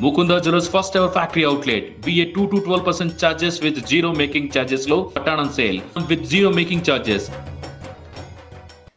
Mukunda jewellers first ever factory outlet VA two to twelve percent charges with zero making ఛార్జెస్లో పట్టాణం sale with zero making charges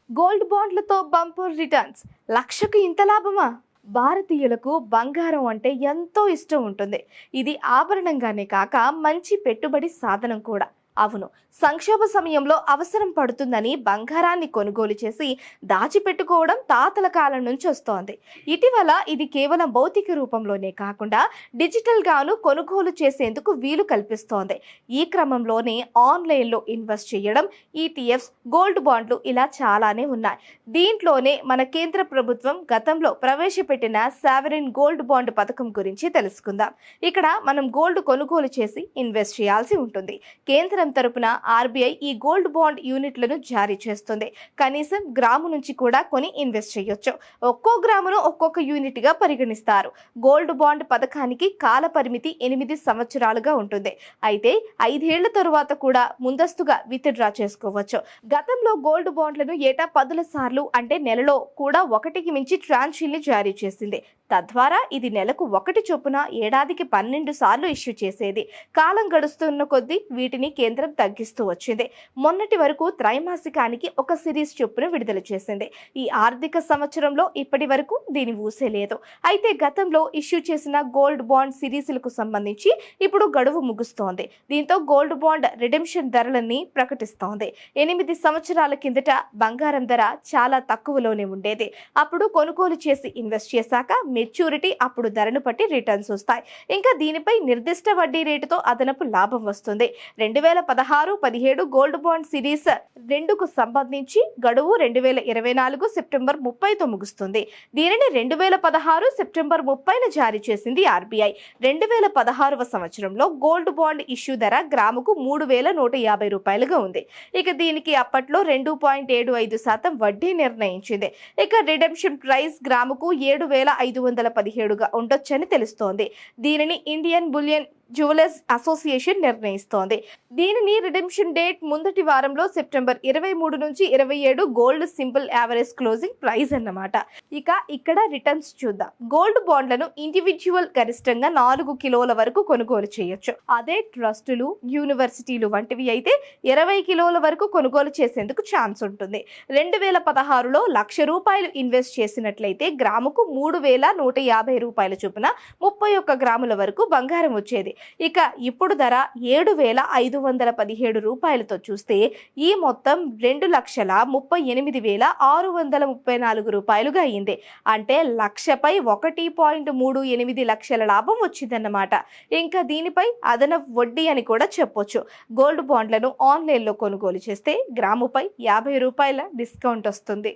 gold బాండ్లతో bumper returns లక్షకు ఇంత లాభమా భారతీయులకు బంగారం అంటే ఎంతో ఇష్టం ఉంటుంది ఇది ఆభరణంగానే కాక మంచి పెట్టుబడి సాధనం కూడా అవును. సంక్షోభ సమయంలో అవసరం పడుతుందని బంగారాన్ని కొనుగోలు చేసి దాచిపెట్టుకోవడం తాతల కాలం నుంచి వస్తోంది. ఇటీవల ఇది కేవలం భౌతిక రూపంలోనే కాకుండా డిజిటల్ గాను కొనుగోలు చేసేందుకు వీలు కల్పిస్తోంది. ఈ క్రమంలోనే ఆన్లైన్లో ఇన్వెస్ట్ చేయడం ఈటీఎఫ్స్ గోల్డ్ బాండ్లు ఇలా చాలానే ఉన్నాయి. దీంట్లోనే మన కేంద్ర ప్రభుత్వం గతంలో ప్రవేశపెట్టిన సావరిన్ గోల్డ్ బాండ్ పథకం గురించి తెలుసుకుందాం. ఇక్కడ మనం గోల్డ్ కొనుగోలు చేసి ఇన్వెస్ట్ చేయాల్సి ఉంటుంది. కేంద్ర తరపున ఆర్బీఐ ఈ గోల్డ్ బాండ్ యూనిట్లను జారీ చేస్తుంది. కనీసం గ్రాము నుంచి కూడా కొని ఇన్వెస్ట్ చేయొచ్చు. ఒక్కో గ్రామును ఒక్కొక్క యూనిట్గా పరిగణిస్తారు. గోల్డ్ బాండ్ పథకానికి కాల పరిమితి ఎనిమిది సంవత్సరాలుగా ఉంటుంది. అయితే ఐదేళ్ళ తరువాత కూడా ముందస్తుగా విత్డ్రా చేసుకోవచ్చు. గతంలో గోల్డ్ బాండ్లను ఏటా పదుల సార్లు అంటే నెలలో కూడా ఒకటికి మించి ట్రాన్షీల్ని జారీ చేసింది. తద్వారా ఇది నెలకు ఒకటి చొప్పున ఏడాదికి పన్నెండు సార్లు ఇష్యూ చేసేది. కాలం గడుస్తున్న కొద్దీ వీటిని కేంద్ర తగ్గిస్తూ వచ్చింది. మొన్నటి వరకు త్రైమాసికానికి ఒక సిరీస్ చొప్పున విడుదల చేసింది. ఈ ఆర్థిక సంవత్సరంలో ఇప్పటి వరకు దీని ఊసే లేదు. అయితే గతంలో ఇష్యూ చేసిన గోల్డ్ బాండ్ సిరీస్లకు సంబంధించి ఇప్పుడు గడువు ముగుస్తోంది. దీంతో గోల్డ్ బాండ్ రిడెంప్షన్ ధరలన్నీ ప్రకటిస్తోంది. ఎనిమిది సంవత్సరాల కిందట బంగారం ధర చాలా తక్కువలోనే ఉండేది. అప్పుడు కొనుగోలు చేసి ఇన్వెస్ట్ చేశాక మెచ్యూరిటీ అప్పుడు ధరను బట్టి రిటర్న్స్ వస్తాయి. ఇంకా దీనిపై నిర్దిష్ట వడ్డీ రేటుతో అదనపు లాభం వస్తుంది. రెండు వేల పదహారు పదిహేడు గోల్డ్ బాండ్ సిరీస్ రెండుకు సంబంధించి గడువు రెండు వేల ఇరవై నాలుగు సెప్టెంబర్ ముప్పైతో ముగుస్తుంది. దీనిని రెండు వేల పదహారు సెప్టెంబర్ ముప్పైన జారీ చేసింది ఆర్బీఐ. రెండు వేల పదహారవ సంవత్సరంలో గోల్డ్ బాండ్ ఇష్యూ ధర గ్రాముకు మూడు వేల నూట యాభై రూపాయలుగా ఉంది. ఇక దీనికి అప్పట్లో రెండు పాయింట్ ఏడు ఐదు శాతం వడ్డీ నిర్ణయించింది. ఇక రిడెంప్షన్ ప్రైస్ గ్రాముకు ఏడు వేల ఐదు వందల పదిహేడుగా ఉండొచ్చని తెలుస్తోంది. దీనిని ఇండియన్ బులియన్ జ్యువెలర్స్ అసోసియేషన్ నిర్ణయిస్తోంది. దీనిని రిడెంప్షన్ డేట్ ముందటి వారంలో సెప్టెంబర్ ఇరవై మూడు నుంచి ఇరవై ఏడు gold simple average closing price అన్నమాట. ఇక ఇక్కడ రిటర్న్స్ చూద్దాం. గోల్డ్ బాండ్లను ఇండివిజువల్ గరిష్టంగా నాలుగు కిలోల వరకు కొనుగోలు చేయొచ్చు. అదే ట్రస్టులు యూనివర్సిటీలు వంటివి అయితే ఇరవై కిలోల వరకు కొనుగోలు చేసేందుకు ఛాన్స్ ఉంటుంది. రెండు వేల పదహారులో లక్ష రూపాయలు ఇన్వెస్ట్ చేసినట్లయితే గ్రాముకు మూడు వేల నూట యాభై రూపాయల చొప్పున ముప్పై ఒక్క గ్రాముల వరకు బంగారం వచ్చేది. ఇక ఇప్పుడు ధర ఏడు వేల ఐదు వందల పదిహేడు రూపాయలతో చూస్తే ఈ మొత్తం రెండు లక్షల ముప్పై ఎనిమిది వేల ఆరు వందల ముప్పై నాలుగు రూపాయలుగా అయింది. అంటే లక్షపై ఒకటి పాయింట్ మూడు ఎనిమిది లక్షల లాభం వచ్చిందన్నమాట. ఇంకా దీనిపై అదనపు వడ్డీ అని కూడా చెప్పొచ్చు. గోల్డ్ బాండ్లను ఆన్లైన్లో కొనుగోలు చేస్తే గ్రాముపై యాభై రూపాయల డిస్కౌంట్ వస్తుంది.